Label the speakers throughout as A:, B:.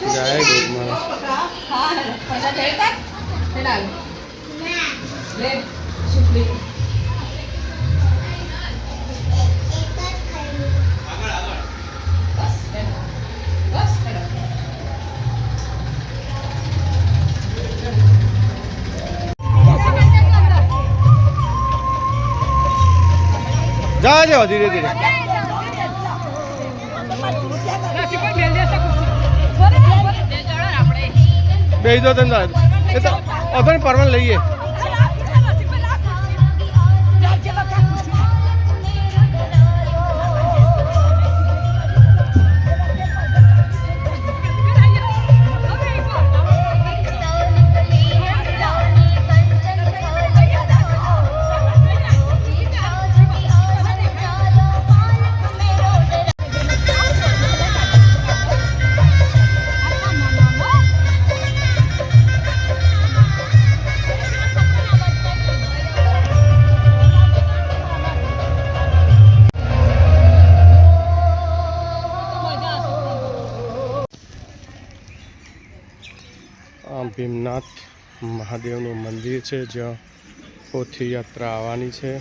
A: જય ગોગમાળા જા જાઓ ધીરે ધીરે. બે દો તને એ તો અધન પરવાન લઈએ. ભીમનાથ મહાદેવનું મંદિર છે, જ્યાં પોથી યાત્રા આવવાની છે.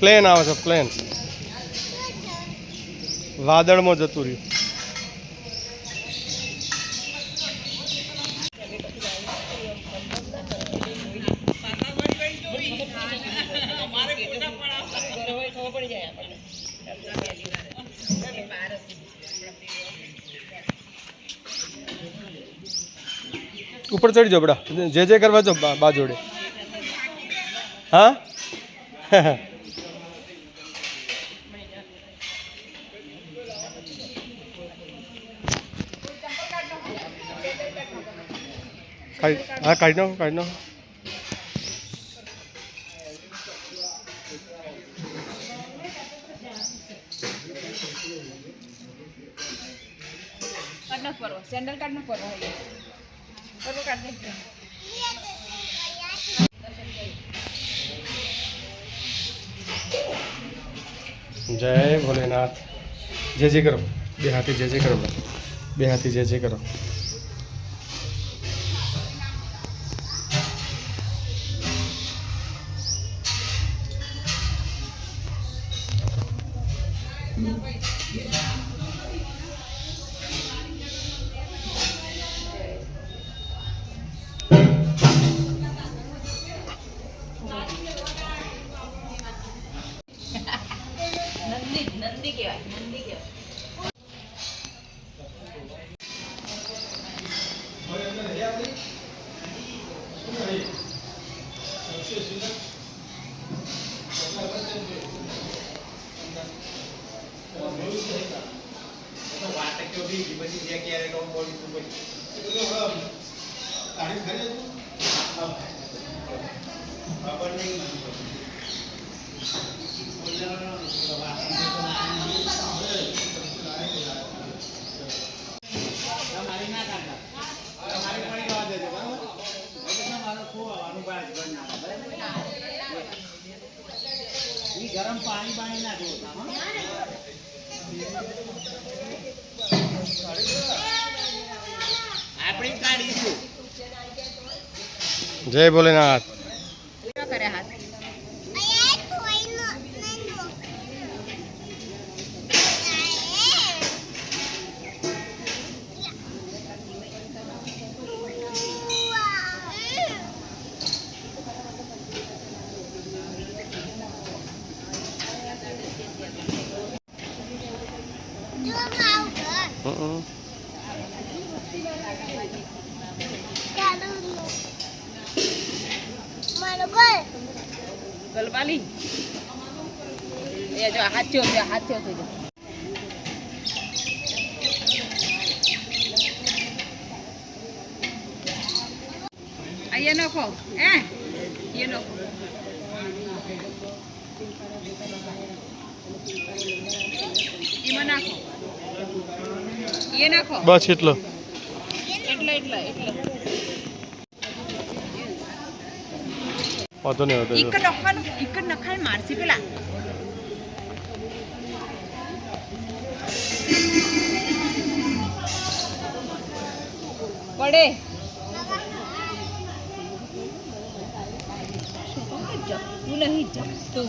A: પ્લેન આવે છે, પ્લેન. વાદળમાં જતું રહ્યું. ઉપર ચડી જાઓ બડા જે જે કરવા જો બા જોડે. હા? કાઢી હા કાઢી નાખો. કાઢી નાખો
B: સેન્ડલ કાર્ડ નો પરવો પરવો કાઢ દે
A: જય ભોલેનાથ જય જય કરો બે હાથી જય જય કરો બેટા. બે હાથી જય જય કરો
B: નંદી નંદી કહેવાય નંદી કહેવાય
C: ગરમ પાણી પાણી ના જોતા આપણી કાઢીશું.
A: જય ભોલેનાથ.
B: ન કરે. હાથ
A: હમ.
B: ગલપાલી? એ જો હાથ્યો છે હાથ્યો છે જો. અહીંયા નાખો, હે? એ નાખો. એમાં નાખો. એ નાખો.
A: બસ એટલો.
B: એટલે એટલે
A: વાંધો નહીં વાંધો
B: એક જ નખવાનું એક નખાય મારસી પેલા. પડે. જપતું નહીં જપતું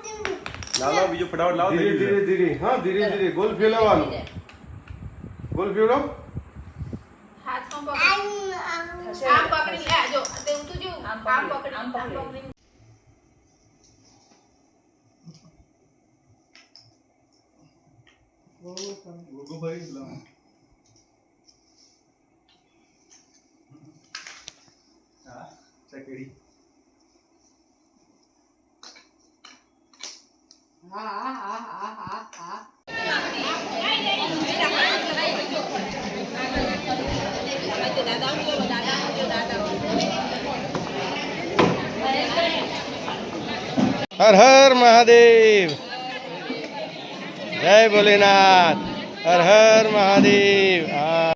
D: લાવો બીજો ફટાફટ લાવો
A: ધીરે ધીરે ધીરે હા ધીરે ધીરે ગોલ ફેરવવાનું ગોલ ફેરવો
B: હાથમાં
A: હર હર મહાદેવ જય ભોલેનાથ હર હર મહાદેવ હા